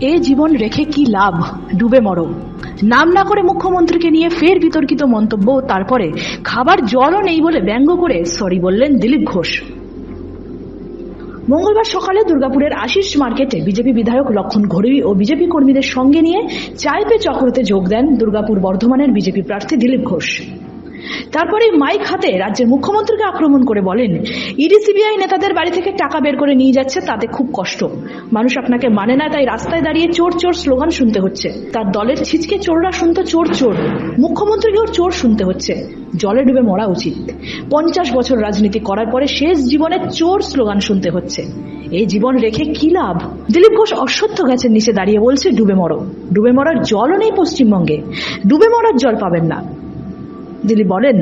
এ জীবন রেখে কি লাভ? ডুবে মরো। নাম না করে মুখ্যমন্ত্রীকে নিয়ে ফের বিতর্কিত মন্তব্য, তারপরে খাবার জলও নেই বলে ব্যঙ্গ করে সরি বললেন দিলীপ ঘোষ। মঙ্গলবার সকালে দুর্গাপুরের আশিস মার্কেটে বিজেপি বিধায়ক লক্ষণ ঘড়ুই ও বিজেপি কর্মীদের সঙ্গে নিয়ে চায় পে চক্রতে যোগ দেন দুর্গাপুর বর্ধমানের বিজেপি প্রার্থী দিলীপ ঘোষ। তারপরে মাইক হাতে রাজ্যের মুখ্যমন্ত্রীকে আক্রমণ করে বলেন, ইডি, সিবিআই নেতাদের বাড়ি থেকে টাকা বের করে নিয়ে যাচ্ছে, তাতে খুব কষ্ট। মানুষ আপনাকে মানে না, তাই রাস্তায় দাঁড়িয়ে চোর চোর স্লোগান শুনতে হচ্ছে। তার দলের ছিচকে চোররা শুনতো চোর চোর। মুখ্যমন্ত্রীকেও চোর শুনতে হচ্ছে। জলে ডুবে মরা উচিত। পঞ্চাশ বছর রাজনীতি করার পরে শেষ জীবনে চোর স্লোগান শুনতে হচ্ছে। এই জীবন রেখে কি লাভ? দিলীপ ঘোষ অশ্বত্থ গাছের নিচে দাঁড়িয়ে বলছে, ডুবে মরো। ডুবে মরার জলও নেই পশ্চিমবঙ্গে। ডুবে মরার জল পাবেন না। দিলীপ বলেন,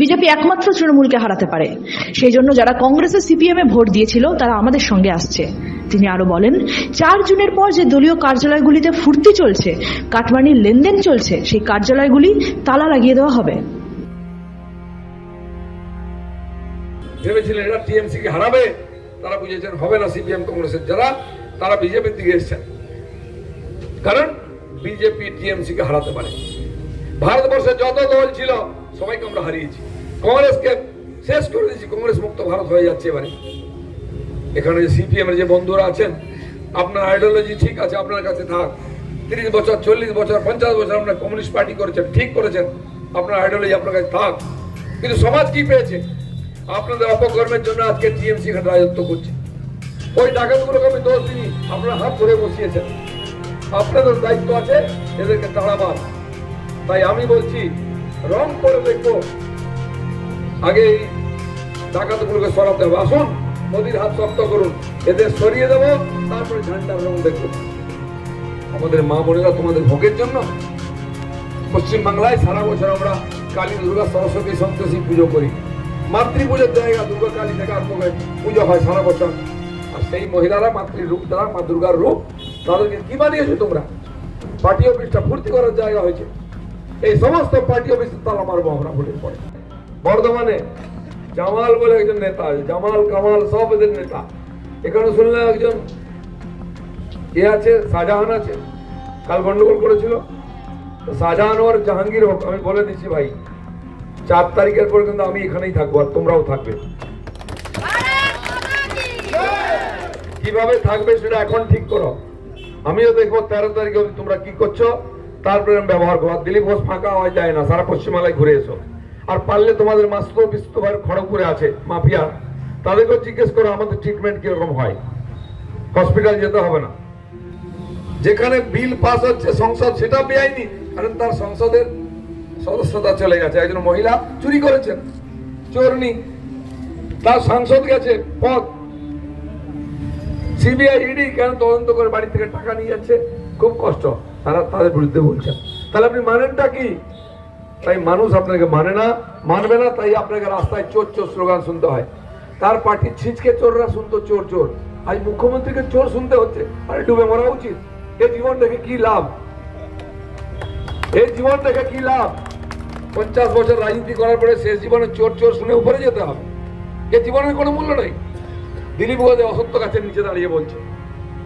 বিজেপি একমাত্র তৃণমূলকে হারাতে পারে। সেই জন্য যারা কংগ্রেসে সিপিএম এ ভোট দিয়েছিল, তারা আমাদের সঙ্গে আসছে। তিনি আরও বলেন, চার জুনের পর যে দলীয় কার্যালয়গুলিতে ফুর্তি চলছে, কাটমানির লেনদেন চলছে, সেই কার্যালয়গুলি তালা লাগিয়ে দেওয়া হবে। ভেবেছিলেন এরা টিএমসি কে হারাবে, তারা বুঝেছেন হবে না সিপিএম কংগ্রেসের যারা, তারা বিজেপির দিকে এসছেন। কারণ বিজেপি টিএমসি কে হারাতে পারে। ভারতবর্ষে যত দল ছিল, সবাইকে আমরা হারিয়েছি। কংগ্রেসকে শেষ করে দিয়েছি, কংগ্রেস মুক্ত ভারত হয়ে যাচ্ছে এবারে। এখানে সিপিএম এর যে বন্ধুরা আছেন, আপনার আইডিওলজি ঠিক আছে, আপনার কাছে থাক। তিরিশ বছর, চল্লিশ বছর, পঞ্চাশ বছর আপনার কমিউনিস্ট পার্টি করেছেন, ঠিক করেছেন। আপনার আইডিওলজি আপনার কাছে থাক। কিন্তু সমাজ কি পেয়েছে? আপনাদের অপকর্মের জন্য আজকে টিএমসি এখানে রাজত্ব করছে। ওই ডাকাতগুলোকে আমি দোষ দিই আপনারা হাত ধরে বসিয়েছেন। আপনাদের দায়িত্ব আছে, এদেরকে তাড়াবার। তাই আমি বলছি, রং করে দেখব আগে ডাকাতগুলোকে সরাতে হবে। আসুন মোদির হাত শক্ত করুন। এদের সরিয়ে দেবো, তারপরে ঝান্ডার রং দেখব। আমাদের মা বোনেরা তোমাদের ভোগের জন্য পশ্চিম বাংলায় সারা বছর আমরা কালী দুর্গা সরস্বতী সন্তোষী পুজো করি। মাতৃ পুজোর জায়গা দুর্গা কালী থেকে পুজো হয় সারা বছর। আর সেই মহিলারা মাতৃ রূপ দ্বারা মা দুর্গার রূপ তাদেরকে কি বানিয়েছো তোমরা? পার্টি অফিসটা ফুর্তি করার জায়গা হয়েছে। এই সমস্ত পার্টি অফিসে তালা মারবো আমরা ভোটের পরে। বর্ধমানে জামাল বলে একজন নেতা আছে জামাল কামাল সব এদের নেতা। এখানে শুনলাম একজন এ আছে শাহজাহান আছে কাল গন্ডগোল করেছিল। শাহজাহান ওর জাহাঙ্গীর হোক আমি বলে দিচ্ছি ভাই চার তারিখের পরে কিন্তু আমি এখানেই থাকব আর তোমরাও থাকবে। কীভাবে থাকবে সেটা এখন ঠিক করো। আমিও দেখব তেরো তারিখে তোমরা কি করছ। তারপরে ব্যবহার করো। দিলীপ ঘোষ ফাঁকা হওয়া যায় না, সারা পশ্চিমবাংলায় ঘুরে এসো। আর পারলে তোমাদের মাস্ত বিস্ত ভাই খড়গপুরে আছে মাফিয়া। তাদেরকেও জিজ্ঞেস করো আমাদের ট্রিটমেন্ট কীরকম হয়। হসপিটাল যেতে হবে না। যেখানে বিল পাস হচ্ছে, সংসদ সেটা বেআইনি কারণ তার সংসদের সদস্যতা চলে গেছে। একজন মহিলা চুরি করেছেন, চোরনি। তার সাংসদ গেছে, পদ। সিবিআই ইডি কেন তদন্ত করে বাড়ি থেকে টাকা নিয়ে যাচ্ছে? খুব কষ্ট। তারা তাদের বিরুদ্ধে বলছেন তাহলে আপনি মানেনটা কি? তাই মানুষ আপনাকে মানে না, মানবে না, তাই আপনাকে রাস্তায় চোর চোর স্লোগান শুনতে হয়। তার পার্টির ছিচকে চোররা শুনতো, চোর চোর। আজ মুখ্যমন্ত্রীকে চোর শুনতে হচ্ছে, আরে ডুবে মরা উচিত। এ জীবন দেখে কি লাভ? এই জীবন দেখে কি লাভ? পঞ্চাশ বছর রাজনীতি করার পরে শেষ জীবনে চোর চোর শুনে উপরে যেতে হবে। এ জীবনের কোনো মূল্য নেই। দিলীপ গোদে অসত্য গাছের নিচে দাঁড়িয়ে বলছে,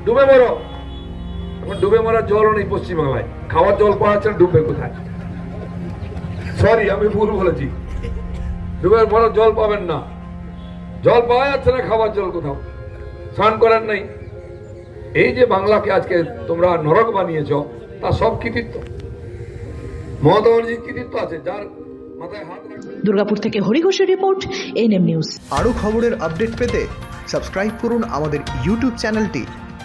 ডুবে মরো। ডুবে মরার জলও নেই পশ্চিমবাংলায়। খাওয়ার জল পাওয়া যাচ্ছে না, ডুবে কোথায়? সরি আমি ভুল বলেছি। ডুবে মরার জল পাবেন না। জল পাওয়া যাচ্ছে না খাবার জল কোথাও? স্নান করার নেই। এই যে বাংলাকে আজকে তোমরা নরক বানিয়েছ তা সব কৃতিত্ব। মমতা ব্যানার্জির কৃতিত্ব আছে যার মাথায় হাত দুর্গাপুর থেকে হরি ঘোষের রিপোর্ট এনএম নিউজ। আরও খবরের আপডেট পেতে সাবস্ক্রাইব করুন আমাদের ইউটিউব চ্যানেলটি।